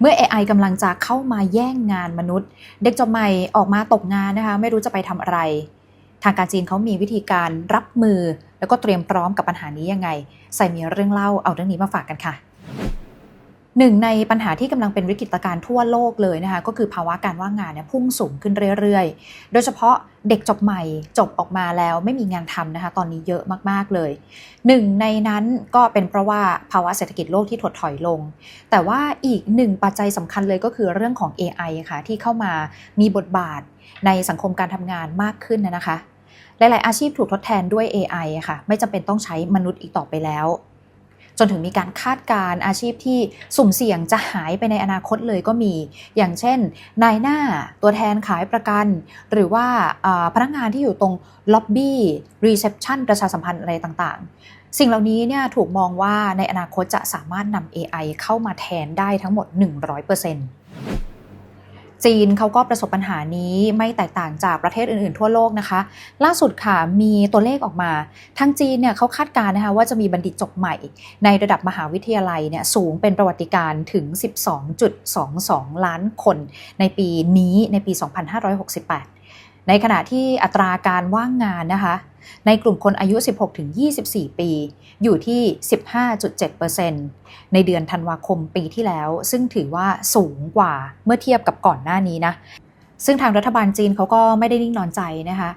เมื่อ AI กำลังจะเข้ามาแย่งงานมนุษย์ เด็กจบใหม่ออกมาตกงานนะคะ ไม่รู้จะไปทำอะไร ทางการจีนเขามีวิธีการรับมือ แล้วก็เตรียมพร้อมกับปัญหานี้ยังไง ใส่มีเรื่องเล่าเอาเรื่องนี้มาฝากกันค่ะ หนึ่งในปัญหาที่กำลังเป็นวิกฤตการณ์ทั่วโลกเลยนะคะก็คือภาวะการว่างงานเนี่ยพุ่งสูงขึ้นเรื่อยๆ โดยเฉพาะเด็กจบใหม่จบออกมาแล้วไม่มีงานทำนะคะตอนนี้เยอะมากๆเลยหนึ่งในนั้นก็เป็นเพราะว่าภาวะเศรษฐกิจโลกที่ถดถอยลง แต่ว่าอีกหนึ่งปัจจัยสำคัญเลยก็คือเรื่องของ AI ค่ะที่เข้ามามีบทบาทในสังคมการทำงานมากขึ้นนะคะหลายๆอาชีพถูกทดแทนด้วย AI อค่ะไม่จำเป็นต้องใช้มนุษย์อีกต่อไปแล้ว จนถึงมีการคาดการอาชีพที่สุ่มเสี่ยงจะหายไปในอนาคตเลยก็มี อย่างเช่น นายหน้าตัวแทนขายประกัน หรือว่าพนักงานที่อยู่ตรงล็อบบี้รีเซพชันประชาสัมพันธ์อะไรต่างๆ สิ่งเหล่านี้เนี่ยถูกมองว่าในอนาคตจะสามารถนำ AI เข้ามาแทนได้ทั้งหมด 100% จีนเขาก็ประสบปัญหานี้ไม่แตกต่างจากประเทศอื่นๆ ทั่วโลกนะคะ ล่าสุดค่ะมีตัวเลขออกมาทางจีนเนี่ยเขาคาดการณ์นะคะว่าจะมีบัณฑิตจบใหม่ ในระดับมหาวิทยาลัยเนี่ยสูงเป็นประวัติการถึง 12.22 ล้านคน ในปีนี้ในปี 2568 ในขณะที่อัตราการว่างงานนะคะ ในกลุ่มคนอายุ 16-24 ปี อยู่ที่ 15.7%ในเดือนธันวาคมปีที่แล้ว ซึ่งถือว่าสูงกว่าเมื่อเทียบกับก่อนหน้านี้นะ ซึ่งทางรัฐบาลจีนเขาก็ไม่ได้นิ่งนอนใจนะคะ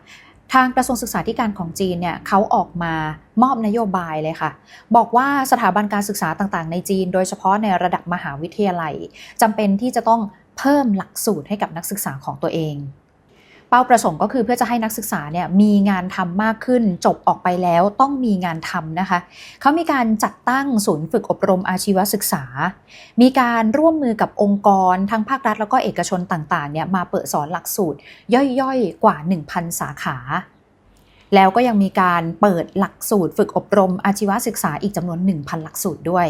ทางกระทรวงศึกษาธิการของจีนเนี่ยเขาออกมามอบนโยบายเลยค่ะ บอกว่าสถาบันการศึกษาต่างๆ ในจีน โดยเฉพาะในระดับมหาวิทยาลัยจำเป็นที่จะต้องเพิ่มหลักสูตรให้กับนักศึกษาของตัวเอง เป้าประสงค์ก็คือเพื่อจะให้นักศึกษาเนี่ยมีงานทำมากขึ้น จบออกไปแล้วต้องมีงานทำนะคะ เขามีการจัดตั้งศูนย์ฝึกอบรมอาชีวศึกษา มีการร่วมมือกับองค์กรทั้งภาครัฐแล้วก็เอกชนต่างๆเนี่ยมาเปิดสอนหลักสูตร ย่อยๆ กว่า 1,000 สาขา แล้วก็ยังมีการเปิดหลักสูตร ฝึกอบรมอาชีวศึกษาอีกจำนวน 1,000 หลักสูตรด้วย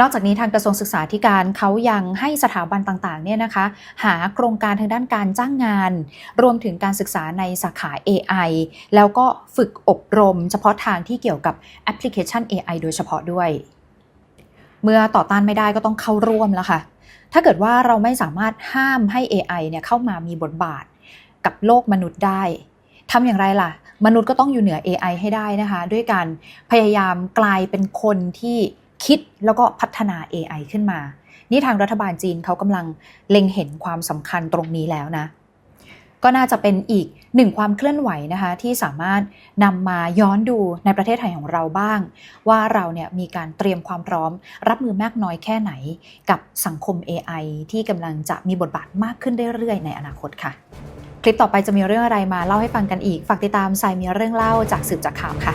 นอกจากนี้ทางกระทรวงศึกษาธิการเขายังให้สถาบันต่างๆเนี่ยนะคะหาโครงการทางด้านการจ้างงาน รวมถึงการศึกษาในสาขา AI แล้วก็ฝึกอบรม เฉพาะทางที่เกี่ยวกับแอปพลิเคชัน AI โดยเฉพาะด้วย เมื่อต่อต้านไม่ได้ก็ต้องเข้าร่วมแล้วค่ะ ถ้าเกิดว่าเราไม่สามารถห้ามให้ AI เนี่ยเข้ามามีบทบาทกับโลกมนุษย์ได้ทำอย่างไรล่ะ มนุษย์ก็ต้องอยู่เหนือ AI ให้ได้นะคะ ด้วยการพยายามกลายเป็นคนที่ คิดแล้วก็พัฒนา AI ขึ้นมา นี่ทางรัฐบาลจีนเขากำลังเล็งเห็นความสำคัญตรงนี้แล้วนะ ก็น่าจะเป็นอีกหนึ่งความเคลื่อนไหวนะคะที่สามารถนำมาย้อนดูในประเทศไทยของเราบ้าง ว่าเราเนี่ยมีการเตรียมความพร้อม รับมือมากน้อยแค่ไหน กับสังคม AI ที่กำลังจะมีบทบาทมากขึ้นเรื่อยๆ ในอนาคตค่ะ คลิปต่อไปจะมีเรื่องอะไรมาเล่าให้ฟังกันอีก ฝากติดตามสายมีเรื่องเล่าจากสืบจากข่าวค่ะ